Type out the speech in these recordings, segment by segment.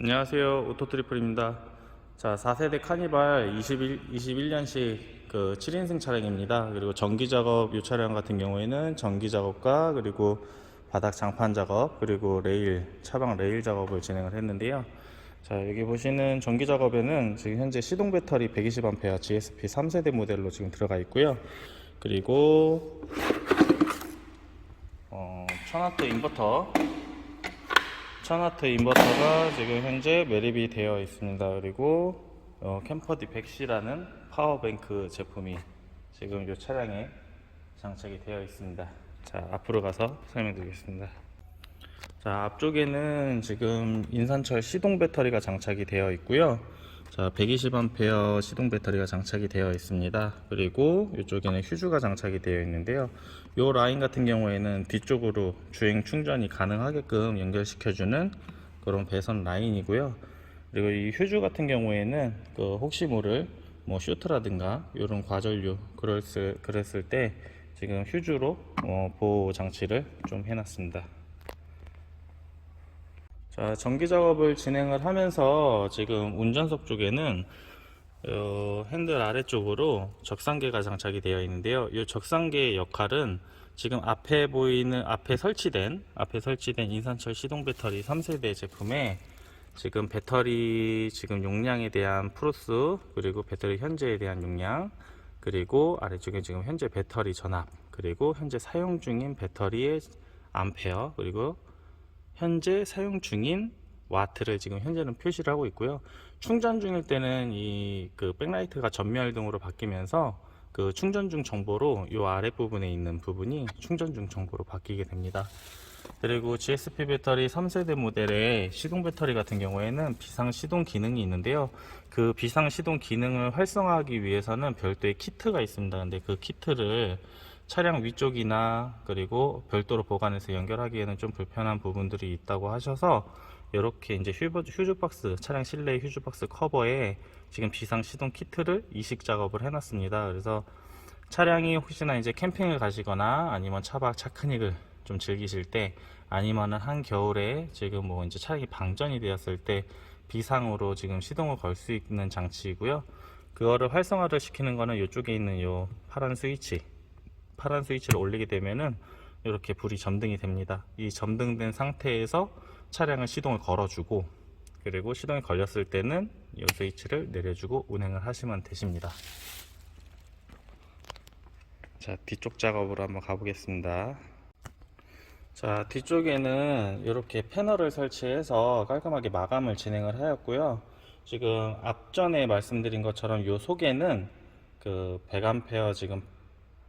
안녕하세요. 오토트리플입니다. 자, 4세대 카니발 21, 21년식 그 7인승 차량입니다. 그리고 전기 작업 이 차량 같은 경우에는 전기 작업과 그리고 바닥 장판 작업 그리고 레일 차방 레일 작업을 진행을 했는데요. 자, 여기 보시는 전기 작업에는 지금 현재 시동 배터리 120A GSP 3세대 모델로 지금 들어가 있고요. 그리고 어, 1000W 인버터 1000W 인버터가 지금 현재 매립이 되어 있습니다. 그리고 어, 캠퍼디 100C라는 파워뱅크 제품이 지금 이 차량에 장착이 되어 있습니다. 자, 앞으로 가서 설명 드리겠습니다. 자, 앞쪽에는 지금 인산철 시동 배터리가 장착이 되어 있고요. 자, 120A 시동 배터리가 장착이 되어 있습니다. 그리고 이쪽에는 휴즈가 장착이 되어 있는데요. 이 라인 같은 경우에는 뒤쪽으로 주행 충전이 가능하게끔 연결시켜주는 그런 배선 라인이고요. 그리고 이 휴즈 같은 경우에는 그 혹시 모를 뭐 슈트라든가 이런 과전류 그랬을, 그랬을 때 지금 휴즈로 어, 보호 장치를 좀 해놨습니다. 자, 전기 작업을 진행을 하면서 지금 운전석 쪽에는 어, 핸들 아래쪽으로 적상계가 장착이 되어 있는데요. 이 적상계의 역할은 지금 앞에 보이는 앞에 설치된 앞에 설치된 인산철 시동 배터리 3세대 제품에 지금 배터리 지금 용량에 대한 프로스 그리고 배터리 현재에 대한 용량 그리고 아래쪽에 지금 현재 배터리 전압 그리고 현재 사용 중인 배터리의 암페어 그리고 현재 사용 중인 와트를 지금 현재는 표시를 하고 있고요. 충전 중일 때는 이 그 백라이트가 전멸등으로 바뀌면서 그 충전 중 정보로 이 아랫부분에 있는 부분이 충전 중 정보로 바뀌게 됩니다. 그리고 GSP 배터리 3세대 모델의 시동 배터리 같은 경우에는 비상 시동 기능이 있는데요. 그 비상 시동 기능을 활성화하기 위해서는 별도의 키트가 있습니다. 근데 그 키트를 차량 위쪽이나 그리고 별도로 보관해서 연결하기에는 좀 불편한 부분들이 있다고 하셔서 이렇게 이제 휴즈, 박스 차량 실내 휴즈 박스 커버에 지금 비상 시동 키트를 이식 작업을 해놨습니다. 그래서 차량이 혹시나 이제 캠핑을 가시거나 아니면 차박 차크닉을 좀 즐기실 때 아니면은 한 겨울에 지금 뭐 이제 차량이 방전이 되었을 때 비상으로 지금 시동을 걸 수 있는 장치이고요. 그거를 활성화를 시키는 거는 이쪽에 있는 요 파란 스위치 파란 스위치를 올리게 되면은 이렇게 불이 점등이 됩니다. 이 점등된 상태에서 차량을 시동을 걸어주고 그리고 시동이 걸렸을 때는 이 스위치를 내려주고 운행을 하시면 되십니다. 자 뒤쪽 작업으로 한번 가보겠습니다. 자 뒤쪽에는 이렇게 패널을 설치해서 깔끔하게 마감을 진행을 하였고요. 지금 앞전에 말씀드린 것처럼 이 속에는 그 100A 지금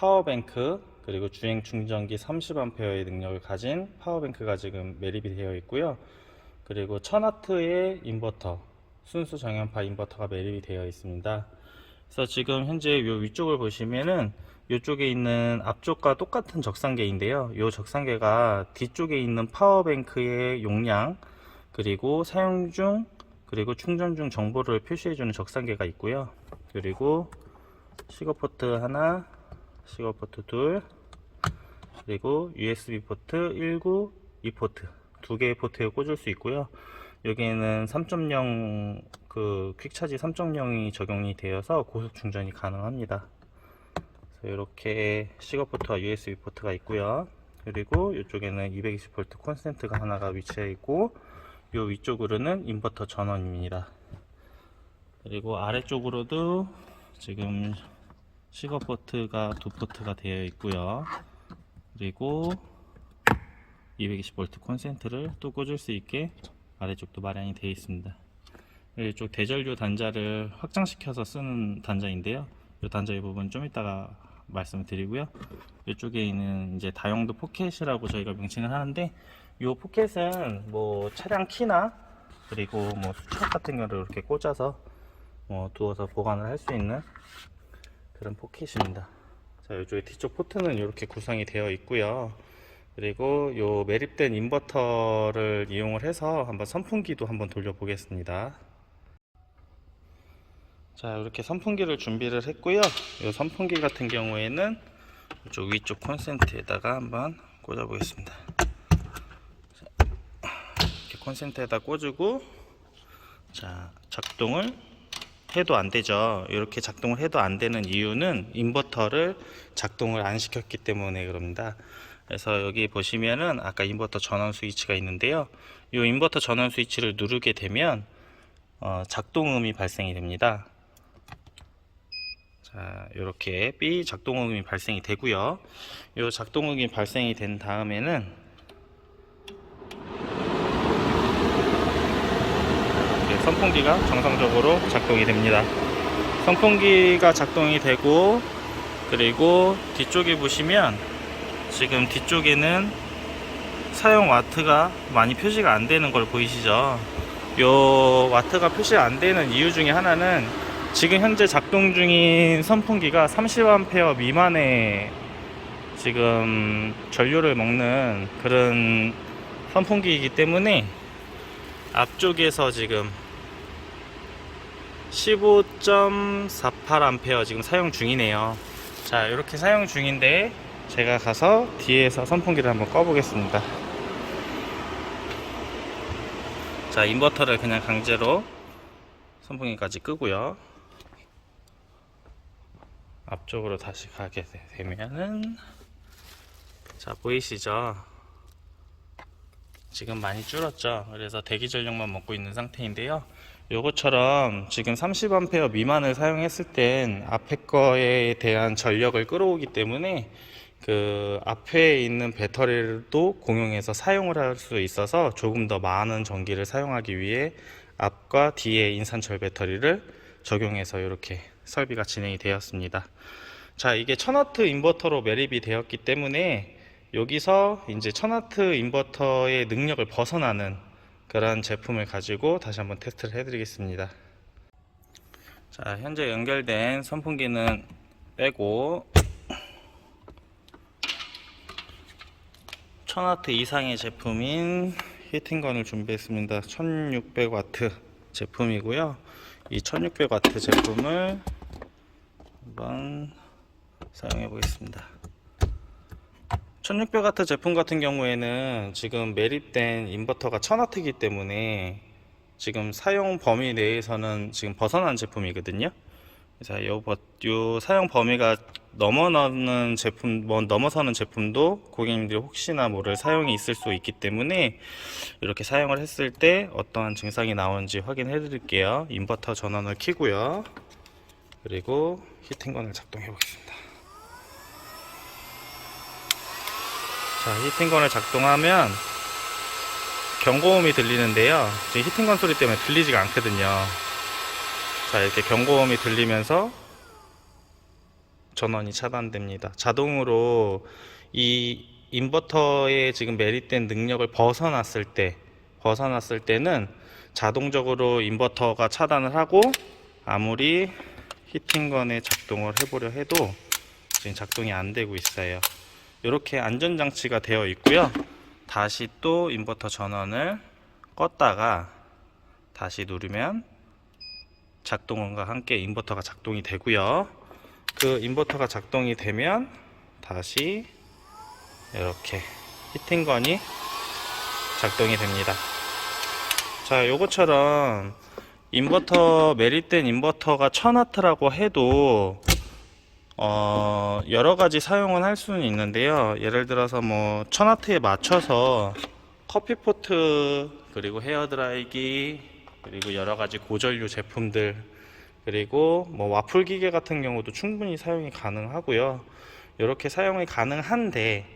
파워뱅크 그리고 주행 충전기 30A의 능력을 가진 파워뱅크가 지금 매립이 되어 있고요. 그리고 1000W의 인버터 순수 정연파 인버터가 매립이 되어 있습니다. 그래서 지금 현재 이 위쪽을 보시면은 이쪽에 있는 앞쪽과 똑같은 적상계인데요. 이 적상계가 뒤쪽에 있는 파워뱅크의 용량 그리고 사용 중 그리고 충전 중 정보를 표시해주는 적상계가 있고요. 그리고 시거 포트 하나, 시거 포트 둘, 그리고 USB 포트 19, 2포트 두 개의 포트에 꽂을 수 있고요. 여기에는 3.0 그 퀵차지 3.0이 적용이 되어서 고속 충전이 가능합니다. 이렇게 시거 포트와 USB 포트가 있고요. 그리고 이쪽에는 220V 콘센트가 하나가 위치해 있고 이 위쪽으로는 인버터 전원입니다. 그리고 아래쪽으로도 지금 시거 포트가 두 포트가 되어 있고요. 그리고 220V 콘센트를 또 꽂을 수 있게 아래쪽도 마련이 되어 있습니다. 이쪽 대전류 단자를 확장시켜서 쓰는 단자인데요. 이 단자 이 부분 좀 이따가 말씀을 드리고요. 이쪽에 있는 이제 다용도 포켓이라고 저희가 명칭을 하는데 이 포켓은 뭐 차량 키나 그리고 뭐 수첩 같은 거를 이렇게 꽂아서 뭐 두어서 보관을 할 수 있는 그런 포켓입니다. 자, 이쪽에 뒤쪽 포트는 이렇게 구성이 되어 있고요. 그리고 요 매립된 인버터를 이용을 해서 한번 선풍기도 한번 돌려보겠습니다. 자, 이렇게 선풍기를 준비를 했고요. 이 선풍기 같은 경우에는 이쪽 위쪽 콘센트에다가 한번 꽂아 보겠습니다. 콘센트에다 꽂고 자, 작동을 해도 안 되죠. 이렇게 작동을 해도 안 되는 이유는 인버터를 작동을 안 시켰기 때문에 그럽니다. 그래서 여기 보시면은 아까 인버터 전원 스위치가 있는데요. 이 인버터 전원 스위치를 누르게 되면 어, 작동음이 발생이 됩니다. 자, 이렇게 B 작동음이 발생이 되고요. 이 작동음이 발생이 된 다음에는 이렇게 선풍기가 정상적으로 작동이 됩니다. 선풍기가 작동이 되고 그리고 뒤쪽에 보시면 지금 뒤쪽에는 사용 와트가 많이 표시가 안 되는 걸 보이시죠? 요 와트가 표시 안 되는 이유 중에 하나는 지금 현재 작동 중인 선풍기가 30A 미만의 지금 전류를 먹는 그런 선풍기이기 때문에 앞쪽에서 지금 15.48A 지금 사용 중이네요. 자, 이렇게 사용 중인데 제가 가서 뒤에서 선풍기를 한번 꺼 보겠습니다. 자, 인버터를 그냥 강제로 선풍기까지 끄고요. 앞쪽으로 다시 가게 되면은 자, 보이시죠? 지금 많이 줄었죠. 그래서 대기 전력만 먹고 있는 상태인데요. 요것처럼 지금 30A 미만을 사용했을 땐 앞에 거에 대한 전력을 끌어오기 때문에 그 앞에 있는 배터리도 공용해서 사용을 할 수 있어서 조금 더 많은 전기를 사용하기 위해 앞과 뒤에 인산철 배터리를 적용해서 이렇게 설비가 진행이 되었습니다. 자, 이게 1000W 인버터로 매립이 되었기 때문에 여기서 이제 1000W 인버터의 능력을 벗어나는 그런 제품을 가지고 다시 한번 테스트를 해드리겠습니다. 자, 현재 연결된 선풍기는 빼고 1000W 이상의 제품인 히팅건을 준비했습니다. 1600W 제품이고요. 이 1600W 제품을 한번 사용해 보겠습니다. 1600W 제품 같은 경우에는 지금 매립된 인버터가 1000W이기 때문에 지금 사용 범위 내에서는 지금 벗어난 제품이거든요. 그래서 요, 버- 요 사용 범위가 넘어서는 제품, 뭐 넘어서는 제품도 고객님들이 혹시나 모를 사용이 있을 수 있기 때문에 이렇게 사용을 했을 때 어떠한 증상이 나오는지 확인해 드릴게요. 인버터 전원을 켜고요. 그리고 히팅건을 작동해 보겠습니다. 자, 히팅건을 작동하면 경고음이 들리는데요. 지금 히팅건 소리 때문에 들리지가 않거든요. 자, 이렇게 경고음이 들리면서 전원이 차단됩니다. 자동으로 이 인버터에 지금 매립된 능력을 벗어났을 때, 벗어났을 때는 자동적으로 인버터가 차단을 하고 아무리 히팅건에 작동을 해보려 해도 지금 작동이 안 되고 있어요. 이렇게 안전장치가 되어 있고요. 다시 또 인버터 전원을 껐다가 다시 누르면 작동음과 함께 인버터가 작동이 되고요. 그 인버터가 작동이 되면 다시 이렇게 히팅건이 작동이 됩니다. 자, 요것처럼 인버터 매립된 인버터가 1000W라고 해도 어, 여러 가지 사용은 할 수는 있는데요. 예를 들어서 뭐 1000W에 맞춰서 커피포트 그리고 헤어드라이기 그리고 여러 가지 고전류 제품들 그리고 뭐 와플 기계 같은 경우도 충분히 사용이 가능하고요. 이렇게 사용이 가능한데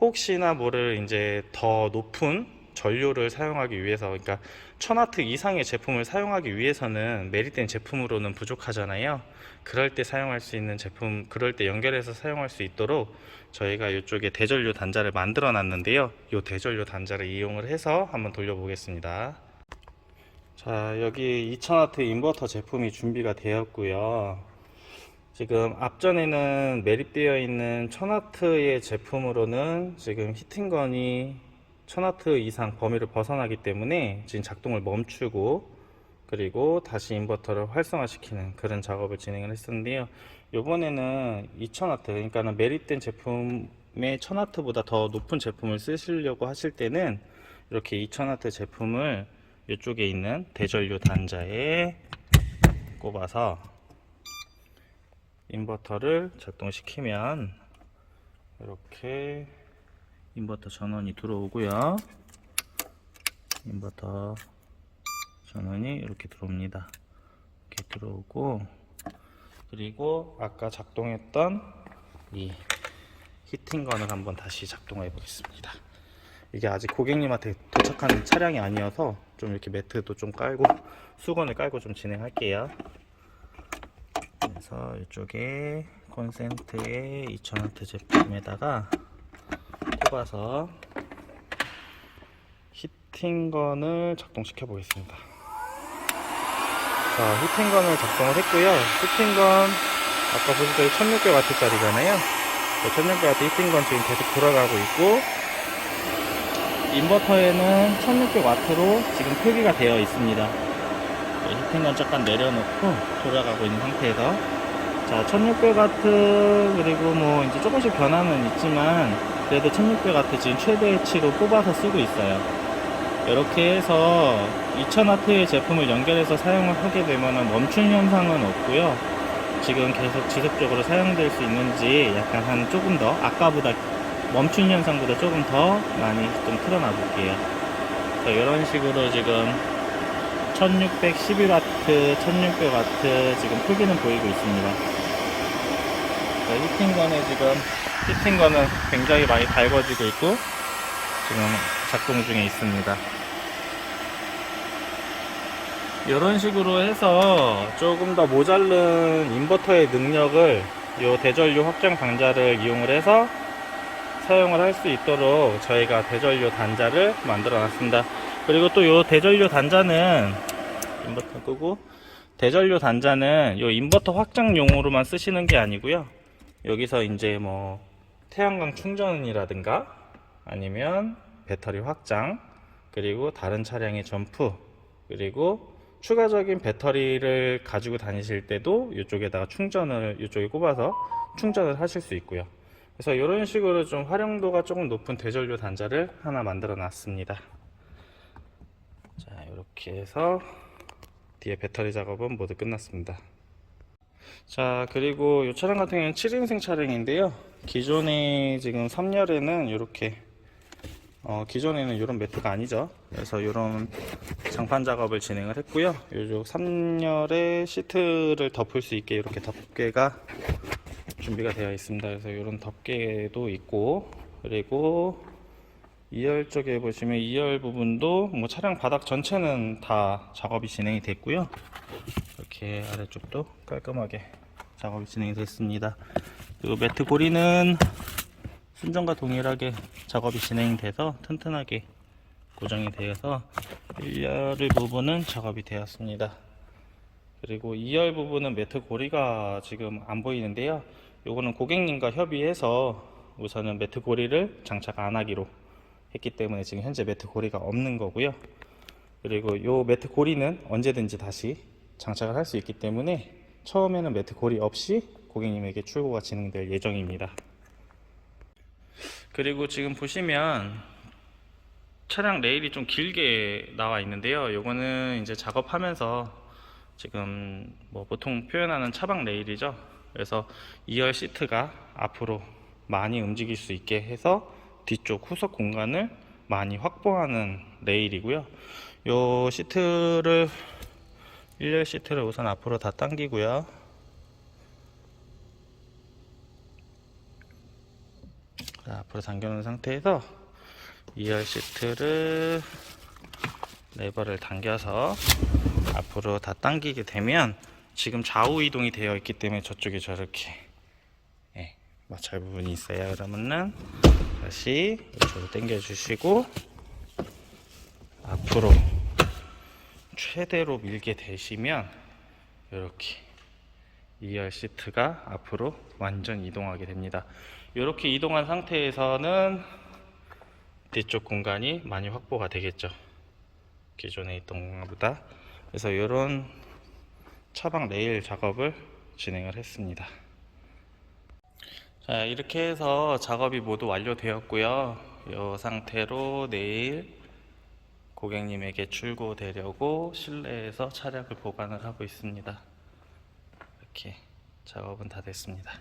혹시나 모를 이제 더 높은 전류를 사용하기 위해서 그러니까 1000W 이상의 제품을 사용하기 위해서는 매립된 제품으로는 부족하잖아요. 그럴 때 사용할 수 있는 제품, 그럴 때 연결해서 사용할 수 있도록 저희가 이쪽에 대전류 단자를 만들어 놨는데요. 이 대전류 단자를 이용을 해서 한번 돌려보겠습니다. 자, 여기 2000W 인버터 제품이 준비가 되었고요. 지금 앞전에는 매립되어 있는 1000W의 제품으로는 지금 히팅건이 1000W 이상 범위를 벗어나기 때문에 지금 작동을 멈추고 그리고 다시 인버터를 활성화시키는 그런 작업을 진행을 했었는데요. 이번에는 2000W 그러니까는 매립된 제품의 1000W보다 더 높은 제품을 쓰시려고 하실 때는 이렇게 2000W 제품을 이쪽에 있는 대전류 단자에 꼽아서 인버터를 작동시키면 이렇게 인버터 전원이 들어오고요. 인버터 전원이 이렇게 들어옵니다. 이렇게 들어오고 그리고 아까 작동했던 이 히팅건을 한번 다시 작동해 보겠습니다. 이게 아직 고객님한테 도착한 차량이 아니어서 좀 이렇게 매트도 좀 깔고 수건을 깔고 좀 진행할게요. 그래서 이쪽에 콘센트의 2000W 제품에다가 꼽아서 히팅건을 작동시켜 보겠습니다. 자, 히팅건을 작동을 했고요. 히팅건 아까 보시다시피 1600W짜리잖아요. 1600W 히팅건 지금 계속 돌아가고 있고 인버터에는 1600W로 지금 표기가 되어 있습니다. 네, 히팅건 잠깐 내려놓고 돌아가고 있는 상태에서 자 1600W 그리고 뭐 이제 조금씩 변화는 있지만 그래도 1600W 지금 최대치로 뽑아서 쓰고 있어요. 이렇게 해서 2000W의 제품을 연결해서 사용을 하게 되면 멈춘 현상은 없고요. 지금 계속 지속적으로 사용될 수 있는지 약간 한 조금 더 아까보다 멈춘 현상보다 조금 더 많이 좀 틀어놔 볼게요. 자, 이런 식으로 지금 1611W, 1600W 지금 표기는 보이고 있습니다. 자, 히팅건에 지금 히팅건은 굉장히 많이 밝아지고 있고 지금 작동 중에 있습니다. 이런 식으로 해서 조금 더 모자른 인버터의 능력을 이 대전류 확장 단자를 이용을 해서 사용을 할 수 있도록 저희가 대전류 단자를 만들어 놨습니다. 그리고 또 이 대전류 단자는 인버터 끄고 대전류 단자는 이 인버터 확장용으로만 쓰시는 게 아니고요. 여기서 이제 뭐 태양광 충전이라든가 아니면 배터리 확장 그리고 다른 차량의 점프 그리고 추가적인 배터리를 가지고 다니실 때도 이쪽에다가 충전을 이쪽에 꼽아서 충전을 하실 수 있고요. 그래서 이런 식으로 좀 활용도가 조금 높은 대전류 단자를 하나 만들어 놨습니다. 자, 이렇게 해서 뒤에 배터리 작업은 모두 끝났습니다. 자, 그리고 이 차량 같은 경우는 7인승 차량인데요. 기존에 지금 3열에는 이렇게 어, 기존에는 이런 매트가 아니죠. 그래서 이런 장판 작업을 진행을 했고요. 이쪽 3열에 시트를 덮을 수 있게 이렇게 덮개가 준비가 되어 있습니다. 그래서 이런 덮개도 있고 그리고 2열 쪽에 보시면 2열 부분도 뭐 차량 바닥 전체는 다 작업이 진행이 됐고요. 이렇게 아래쪽도 깔끔하게 작업이 진행이 됐습니다. 그리고 매트 고리는 순정과 동일하게 작업이 진행돼서 튼튼하게 고정이 되어서 1열 부분은 작업이 되었습니다. 그리고 2열 부분은 매트 고리가 지금 안 보이는데요. 요거는 고객님과 협의해서 우선은 매트 고리를 장착 안 하기로 했기 때문에 지금 현재 매트 고리가 없는 거고요. 그리고 요 매트 고리는 언제든지 다시 장착을 할 수 있기 때문에 처음에는 매트 고리 없이 고객님에게 출고가 진행될 예정입니다. 그리고 지금 보시면 차량 레일이 좀 길게 나와 있는데요. 요거는 이제 작업하면서 지금 뭐 보통 표현하는 차박 레일이죠. 그래서 2열 시트가 앞으로 많이 움직일 수 있게 해서 뒤쪽 후석 공간을 많이 확보하는 레일이고요. 요 시트를 1열 시트를 우선 앞으로 다 당기고요. 자, 앞으로 당겨놓은 상태에서 2열 시트를 레버를 당겨서 앞으로 다 당기게 되면 지금 좌우 이동이 되어 있기 때문에 저쪽에 저렇게 예, 마찰 부분이 있어요. 그러면은 다시 이쪽으로 당겨 주시고 앞으로 최대로 밀게 되시면 이렇게 2열 시트가 앞으로 완전 이동하게 됩니다. 이렇게 이동한 상태에서는 뒤쪽 공간이 많이 확보가 되겠죠. 기존에 있던 것보다. 그래서 이런 차박 레일 작업을 진행을 했습니다. 자, 이렇게 해서 작업이 모두 완료되었고요. 이 상태로 내일 고객님에게 출고되려고 실내에서 차량을 보관을 하고 있습니다. 이렇게 작업은 다 됐습니다.